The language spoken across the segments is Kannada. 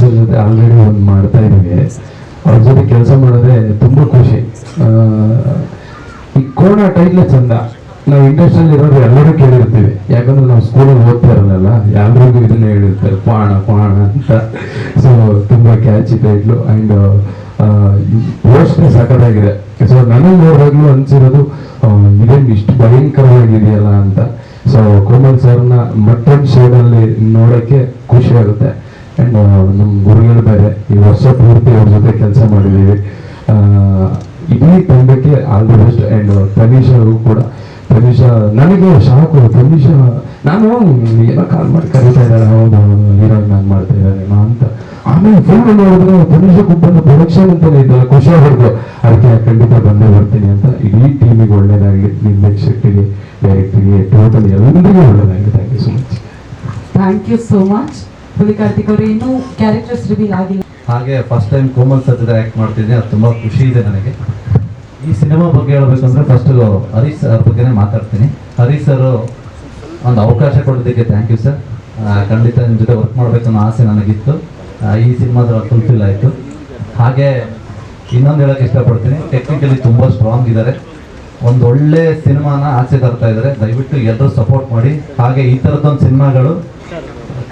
ಸರ್ ಜೊತೆ ಆಲ್ರೆಡಿ ಒಂದು ಮಾಡ್ತಾ ಇದ್ದೀವಿ. ಅವ್ರ ಜೊತೆ ಕೆಲಸ ಮಾಡಿದ್ರೆ ತುಂಬ ಖುಷಿ. ಈ ಕೋಣ ಟೈಟ್ಲೆ ಚಂದ. ನಾವು ಇಂಡಸ್ಟ್ರಿಯಲ್ಲಿ ಇರೋರು ಎಲ್ಲರೂ ಕೇಳಿರ್ತೀವಿ. ಯಾಕಂದ್ರೆ ನಾವು ಸ್ಕೂಲಲ್ಲಿ ಓದ್ತಾ ಇರಲ್ಲ ಯಾರಿಗೂ ಇದನ್ನೇ ಹೇಳಿರ್ತಾರೆ, ಪಾಣ ಪಾಣ ಅಂತ. ಸೊ ತುಂಬ ಕ್ಯಾಚಿ ಟೈಟ್ಲು ಆ್ಯಂಡ್ ಯೋಚನೆ ಸಖತ್ತಾಗಿದೆ. ಸೊ ನನಗೆ ನೋಡುವಾಗ್ಲೂ ಅನಿಸಿರೋದು ಇದೇನು ಇಷ್ಟು ಭಯಂಕರವಾಗಿದೆಯಲ್ಲ ಅಂತ. ಸೊ ಕೋಮಲ್ ಸರ್ನ ಮತ್ತೊಂದು ಶೇಡಲ್ಲಿ ನೋಡೋಕ್ಕೆ ಖುಷಿ ಆಗುತ್ತೆ. ಆ್ಯಂಡ್ ನಮ್ಮ ಗುರುಗಳು ಬೇರೆ ಈ ವರ್ಷ ಪೂರ್ತಿ ಅವ್ರ ಜೊತೆ ಕೆಲಸ ಮಾಡಿದ್ದೀವಿ. ಇಡೀ ತಂಡಕ್ಕೆ all the best and Tanish ಅವರು ಕೂಡ ತನೀಶ ನನಗೆ ಶಾಕು ತನೀಶ ನಾನು ಏನೋ ಕಾಲ್ ಮಾಡಿ ಕರೀತಾ ಇದ್ದಾರೆ, ಹೌದು ಹೀರೋ ನಾನು ಮಾಡ್ತಾ ಇದ್ದಾರೇನೋ ಅಂತ. ಆಮೇಲೆ ಫೋನ್ ನೋಡಿದ್ರೆ ತನಿಷ ಕುಬ್ಬನ ಪ್ರೊಡಕ್ಷನ್ ಅಂತಲೇ ಇದ್ದಲ್ಲ ಖುಷಿ ಆಗೋದು ಅದಕ್ಕೆ ಖಂಡಿತ ಬಂದೇ ಬರ್ತೀನಿ ಅಂತ. ಇಡೀ ಟೀಮಿಗೆ ಒಳ್ಳೇದಾಗಲಿ ನಿರ್ದೇಶಕರಿಗೆ ಡೈರೆಕ್ಟರ್ಗೆ ಟೋಟಲ್ ಎಲ್ಲರಿಗೂ ಒಳ್ಳೇದಾಗಲಿ. Thank you so much thank you so much Huli Karthik ಅವರು ರಿವೀಲ್ ಆಗಿಲ್ಲ. ಹಾಗೆ first time Komal sir act ಮಾಡ್ತಿದ್ದೀನಿ, ಅದು ತುಂಬ ಖುಷಿ ಇದೆ ನನಗೆ. ಈ ಸಿನಿಮಾ ಬಗ್ಗೆ ಹೇಳಬೇಕಂದ್ರೆ ಫಸ್ಟ್ ಹರೀಶ್ ಸರ್ ಬಗ್ಗೆನೇ ಮಾತಾಡ್ತೀನಿ. ಹರೀಶ್ ಸರ್ ಒಂದು ಅವಕಾಶ ಕೊಡೋದಕ್ಕೆ ಥ್ಯಾಂಕ್ ಯು ಸರ್ ಖಂಡಿತ ನಿಮ್ಮ ಜೊತೆ ವರ್ಕ್ ಮಾಡಬೇಕು ಅನ್ನೋ ಆಸೆ ನನಗಿತ್ತು. ಈ ಸಿನಿಮಾದಲ್ಲಿ ಫುಲ್ಫಿಲ್ ಆಯಿತು. ಹಾಗೆ ಇನ್ನೊಂದು ಹೇಳಕ್ಕೆ ಇಷ್ಟಪಡ್ತೀನಿ ಟೆಕ್ನಿಕಲಿ ತುಂಬ ಸ್ಟ್ರಾಂಗ್ ಇದ್ದಾರೆ ಒಂದು ಒಳ್ಳೆ ಸಿನಿಮಾನ ಆಚೆ ತರ್ತಾ ಇದ್ದಾರೆ ದಯವಿಟ್ಟು ಎಲ್ಲರೂ ಸಪೋರ್ಟ್ ಮಾಡಿ. ಹಾಗೆ ಈ ಥರದ್ದೊಂದು ಸಿನಿಮಾಗಳು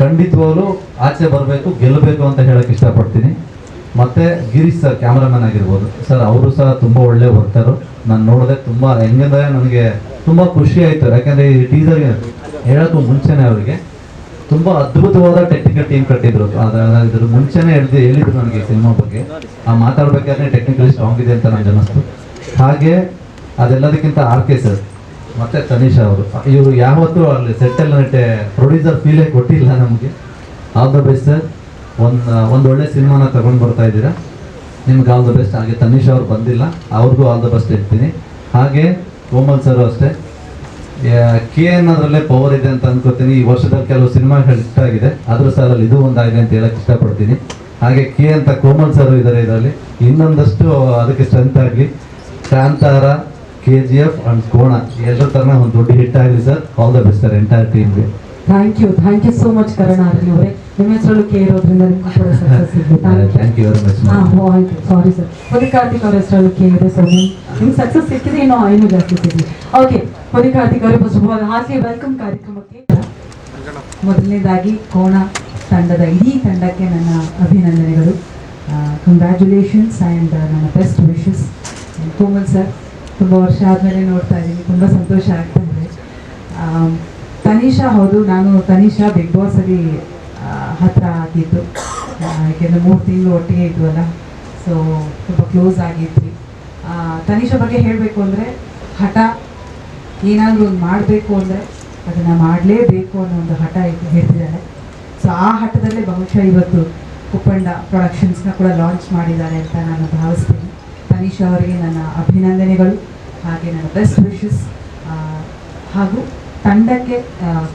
ಖಂಡಿತವಾಗ್ಲೂ ಆಚೆ ಬರಬೇಕು, ಗೆಲ್ಲಬೇಕು ಅಂತ ಹೇಳಕ್ ಇಷ್ಟಪಡ್ತೀನಿ. ಮತ್ತೆ ಗಿರೀಶ್ ಸರ್, ಕ್ಯಾಮ್ರಾಮನ್ ಆಗಿರ್ಬೋದು. ಸರ್, ಅವರು ಸಹ ತುಂಬ ಒಳ್ಳೆ ವರ್ತರು ನಾನು ನೋಡಿದೆ ತುಂಬ ಹೆಂಗಂದ್ರೆ ನನಗೆ ತುಂಬ ಖುಷಿ ಆಯಿತು. ಯಾಕೆಂದರೆ ಈ ಟೀಸರ್ಗೆ ಹೇಳೋಕ್ಕೂ ಮುಂಚೆನೇ ಅವರಿಗೆ ತುಂಬ ಅದ್ಭುತವಾದ ಟೆಕ್ನಿಕಲ್ ಟೀಮ್ ಕಟ್ಟಿದ್ರು. ಅದ್ರ ಮುಂಚೆನೆ ಹೇಳಿದ್ರು ಹೇಳಿದ್ರು ನನಗೆ ಸಿನಿಮಾ ಬಗ್ಗೆ. ಆ ಮಾತಾಡ್ಬೇಕಾದ್ರೆ ಟೆಕ್ನಿಕಲಿ ಸ್ಟ್ರಾಂಗ್ ಇದೆ ಅಂತ ನನಗೆ ಅನ್ನಿಸ್ತು ಹಾಗೆ ಅದೆಲ್ಲದಕ್ಕಿಂತ ಆರ್ ಕೆ ಸರ್ ಮತ್ತೆ ತನಿಷಾ ಅವರು. ಇವರು ಯಾವತ್ತೂ ಅಲ್ಲಿ ಸೆಟ್ಟಲ್ ನೈಟೆ ಪ್ರೊಡ್ಯೂಸರ್ ಫೀಲೇ ಕೊಟ್ಟಿಲ್ಲ ನಮಗೆ. ಆಲ್ ದ ಬೆಸ್ಟ್ ಸರ್ ಒಂದು ಒಂದು ಒಳ್ಳೆ ಸಿನಿಮಾನ ತಗೊಂಡು ಬರ್ತಾ ಇದ್ದೀರಾ? ನಿಮ್ಗೆ ಆಲ್ ದ ಬೆಸ್ಟ್ ಹಾಗೆ ತನಿಷಾ ಅವ್ರು ಬಂದಿಲ್ಲ. ಅವ್ರಿಗೂ ಆಲ್ ದ ಬೆಸ್ಟ್ ಹೇಳ್ತೀನಿ. ಹಾಗೆ ಕೋಮಲ್ ಸರ್ ಅಷ್ಟೇ. ಕೆ ಅನ್ನೋದ್ರಲ್ಲೇ ಪವರ್ ಇದೆ ಅಂತ ಅನ್ಕೋತೀನಿ. ಈ ವರ್ಷದಲ್ಲಿ ಕೆಲವು ಸಿನಿಮಾಗಳು ಇಷ್ಟ ಆಗಿದೆ. ಅದ್ರ ಸಾಲಲ್ಲಿ ಇದು ಒಂದಾಗಿದೆ ಅಂತ ಹೇಳಕ್ ಇಷ್ಟಪಡ್ತೀನಿ. ಹಾಗೆ ಕೆ ಅಂತ ಕೋಮಲ್ ಸರ್ ಇದ್ದಾರೆ ಇದರಲ್ಲಿ. ಇನ್ನೊಂದಷ್ಟು ಅದಕ್ಕೆ ಸ್ಟ್ರೆಂತ್ ಆಗಲಿ. Kantara K G F and Kona ಎಲ್ಲರ ತರನ ಒಂದು ದೊಡ್ಡ ಹಿಟ್ ಆಗಲಿ sir all the best sir entire ಟೀಮ್ಗೆ thank you thank you so much ಕರಣ ಅರ್ಲಿ ಅವರೇ. ನಿಮ್ಮ ಹೆಸರು ಕೆ ಇರೋದ್ರಿಂದ ಥ್ಯಾಂಕ್ ಯು ವೆರಿ ಮಚ್ ಹಾಂ okay sorry sir Hodi Karthik ಅವ್ರ ಹೆಸರು ಕೆ ಇದೆ ಸೊ ನಿಮ್ಗೆ ಸಕ್ಸಸ್ ಸಿಕ್ಕಿದೆ ಇನ್ನೂ ಇನ್ನೂ ಜಾಸ್ತಿ ಸಿಗಲಿ. ಓಕೆ ಹೊದಿ ಕಾರ್ತಿಕ್ ಅವರೇ first of all heartly welcome ಕಾರ್ಯಕ್ರಮಕ್ಕೆ. ಮೊದಲನೇದಾಗಿ ಕೋಣ ತಂಡದ ಇಡೀ ತಂಡಕ್ಕೆ ನನ್ನ ಅಭಿನಂದನೆಗಳು. ಕಂಗ್ರ್ಯಾಚುಲೇಷನ್ಸ್ ಆ್ಯಂಡ್ ನನ್ನ ಬೆಸ್ಟ್ ವಿಶಸ್ ಕೋಮಲ್ ಸರ್ ತುಂಬ ವರ್ಷ ಆದಮೇಲೆ ನೋಡ್ತಾ ಇದ್ದೀನಿ. ತುಂಬ ಸಂತೋಷ ಆಗ್ತಾ ಇದೆ. ತನಿಷಾ ಹೌದು, ನಾನು ತನಿಷಾ ಬಿಗ್ ಬಾಸಲ್ಲಿ ಹತ್ತಿರ ಆಗಿದ್ದು. ಯಾಕೆಂದರೆ ಮೂರು ತಿಂಗಳು ಒಟ್ಟಿಗೆ ಇದ್ವಲ್ಲ ಸೊ ತುಂಬ ಕ್ಲೋಸ್ ಆಗಿದ್ವಿ. ತನಿಷಾ ಬಗ್ಗೆ ಹೇಳಬೇಕು ಅಂದರೆ, ಹಠ, ಏನಾದರೂ ಒಂದು ಮಾಡಬೇಕು ಅಂದರೆ ಅದನ್ನು ಮಾಡಲೇಬೇಕು ಅನ್ನೋ ಒಂದು ಹಠ ಇದು ಹೇಳ್ತಿದ್ದಾರೆ. ಸೊ ಆ ಹಠದಲ್ಲೇ ಬಹುಶಃ ಇವತ್ತು ಕುಪ್ಪಂಡ ಪ್ರೊಡಕ್ಷನ್ಸ್ನ ಕೂಡ ಲಾಂಚ್ ಮಾಡಿದ್ದಾರೆ ಅಂತ ನಾನು ಭಾವಿಸ್ತೀನಿ. ತನಿಷಾ ಅವರಿಗೆ ನನ್ನ ಅಭಿನಂದನೆಗಳು, ಹಾಗೆ ನನ್ನ ಬೆಸ್ಟ್ ವಿಶಸ್ ಹಾಗೂ ತಂಡಕ್ಕೆ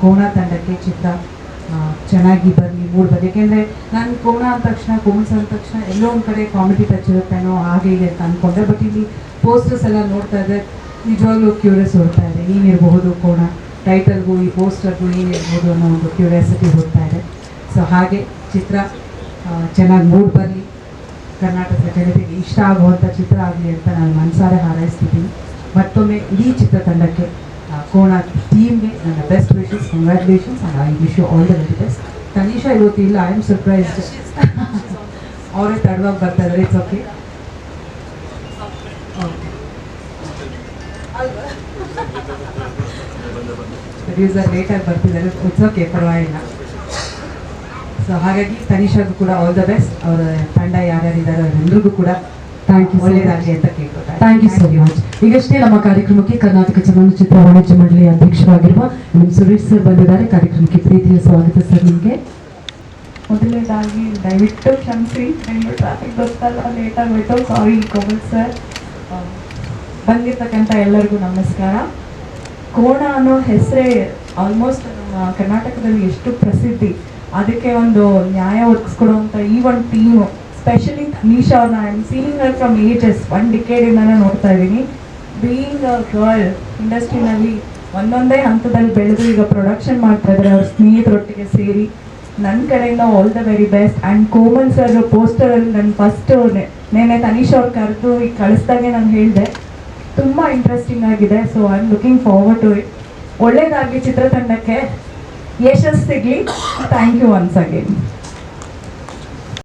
ಕೋಣ ತಂಡಕ್ಕೆ ಚಿತ್ರ ಚೆನ್ನಾಗಿ ಬರಲಿ, ಮೂಡ್ ಬರಲಿ. ಯಾಕೆಂದರೆ ನಾನು ಕೋಣ ಅಂದ ತಕ್ಷಣ ಕೋಮಲ್ಸ್ ಅಂದ ತಕ್ಷಣ ಎಲ್ಲೋ ಒಂದು ಕಡೆ ಕಾಮಿಡಿ ಟಚ್ ಇರುತ್ತೇನೋ ಹಾಗೆ ಇದೆ ಅಂತ ಅಂದ್ಕೊಂಡೆ ಬಟ್ ಇಲ್ಲಿ ಪೋಸ್ಟರ್ಸ್ ಎಲ್ಲ ನೋಡ್ತಾ ಇದ್ದೆ ನಿಜವಾಗ್ಲೂ ಕ್ಯೂರಿಯಸ್ ಹೋಗ್ತಾ ಇದೆ. ಏನಿರಬಹುದು ಕೋಣ ಟೈಟಲ್ಗೂ ಈ ಪೋಸ್ಟರ್ಗೂ ಏನಿರ್ಬೋದು ಅನ್ನೋ ಒಂದು ಕ್ಯೂರಿಯಾಸಿಟಿ ಹೋಗ್ತಾ ಇದೆ. ಸೊ ಹಾಗೆ ಚಿತ್ರ ಚೆನ್ನಾಗಿ ಮೂಡ್ ಬರಲಿ. ಕರ್ನಾಟಕ ಜನತೆಗೆ ಇಷ್ಟ ಆಗುವಂಥ ಚಿತ್ರ ಆಗಲಿ ಅಂತ ನಾನು ಮನಸಾರೆ ಹಾರೈಸ್ತಿದ್ದೀನಿ. ಮತ್ತೊಮ್ಮೆ ಇಡೀ ಚಿತ್ರತಂಡಕ್ಕೆ ಕೋಣ ಟೀಮ್ಗೆ ನನ್ನ best wishes congratulations and I wish you all the very best Tanisha ಇವತ್ತು ಇಲ್ಲ ಐ ಆಮ್ ಸರ್ಪ್ರೈಸ್ಡ್ ಅವರೇ ತಡವಾಗಿ ಬರ್ತಾ ಇದ್ದಾರೆ ಇಟ್ಸ್ ಓಕೆ ಪ್ರೊಡ್ಯೂಸರ್ ಲೇಟಾಗಿ ಬರ್ತಿದ್ದಾರೆ ಇಟ್ಸ್ ಓಕೆ ಪರವಾಗಿಲ್ಲ. ಸೊ ಹಾಗಾಗಿ ತನಿಷಾಗೂ ಕೂಡ ಆಲ್ ದ ಬೆಸ್ಟ್ ಅವರ ತಂಡ ಯಾರ್ಯಾರಿದ್ದಾರೆ ಅವರೆಲ್ಲರಿಗೂ ಕೂಡ ಥ್ಯಾಂಕ್ ಯು ಒಳ್ಳೆಯದಾಗಲಿ ಅಂತ ಕೇಳ್ಕೊತಾರೆ ಥ್ಯಾಂಕ್ ಯು ಸೋ ಮಚ್ ಈಗಷ್ಟೇ ನಮ್ಮ ಕಾರ್ಯಕ್ರಮಕ್ಕೆ ಕರ್ನಾಟಕ ಚಲನಚಿತ್ರ ವಾಣಿಜ್ಯ ಮಂಡಳಿ ಅಧ್ಯಕ್ಷರಾಗಿರುವ ಎಂ ಸುರೇಶ್ ಸರ್ ಬಂದಿದ್ದಾರೆ. ಕಾರ್ಯಕ್ರಮಕ್ಕೆ ಪ್ರೀತಿಯ ಸ್ವಾಗತ ಸರ್ ನಿಮಗೆ. ಮೊದಲನೇದಾಗಿ ದಯವಿಟ್ಟು ಕ್ಷಮಿಸಿ. ಬೆಂಗಳೂರು ಟ್ರಾಫಿಕ್ ಗೊತ್ತಲ್ಲ ಲೇಟ್ ಆಗಿಬಿಟ್ಟು. ಸಾರಿ ಕೋಮಲ್ ಸರ್ ಬಂದಿರ್ತಕ್ಕಂಥ ಎಲ್ಲರಿಗೂ ನಮಸ್ಕಾರ. ಕೋಣ ಅನ್ನೋ ಹೆಸರೇ ಆಲ್ಮೋಸ್ಟ್ ನಮ್ಮ ಕರ್ನಾಟಕದಲ್ಲಿ ಎಷ್ಟು ಪ್ರಸಿದ್ಧಿ. ಅದಕ್ಕೆ ಒಂದು ನ್ಯಾಯ ಒದಗಿಸ್ಕೊಡುವಂಥ ಈ ಒಂದು ಟೀಮು ಸ್ಪೆಷಲಿ ತನೀಶ್ ಅವ್ರನ್ನ I am seeing uh from ages one ಡಿಕೇಡಿಂದ ನೋಡ್ತಾ ಇದ್ದೀನಿ. ಬೀಯಿಂಗ್ ಅ ಗರ್ಲ್ ಇಂಡಸ್ಟ್ರಿನಲ್ಲಿ ಒಂದೊಂದೇ ಹಂತದಲ್ಲಿ ಬೆಳೆದು ಈಗ ಪ್ರೊಡಕ್ಷನ್ ಮಾಡ್ತಾ ಇದ್ದಾರೆ, ಅವ್ರ ಸ್ನೇಹಿತರೊಟ್ಟಿಗೆ ಸೇರಿ. ನನ್ನ ಕಡೆಯಿಂದ all the very best and Komal sir ಪೋಸ್ಟರಲ್ಲಿ ನನ್ನ ಫಸ್ಟು ನೆನೆ ತನೀಶ್ ಅವ್ರು ಕರೆದು ಈಗ ಕಳಿಸ್ದಾಗೆ ನಾನು ಹೇಳಿದೆ. ತುಂಬ ಇಂಟ್ರೆಸ್ಟಿಂಗ್ ಆಗಿದೆ. So I am looking forward to it ಒಳ್ಳೇದಾಗಿ ಚಿತ್ರತಂಡಕ್ಕೆ. ಯಶಸ್ಸು ಸಿಗಲಿ ಥ್ಯಾಂಕ್ ಯು ಒನ್ಸ್ ಅಗೇನ್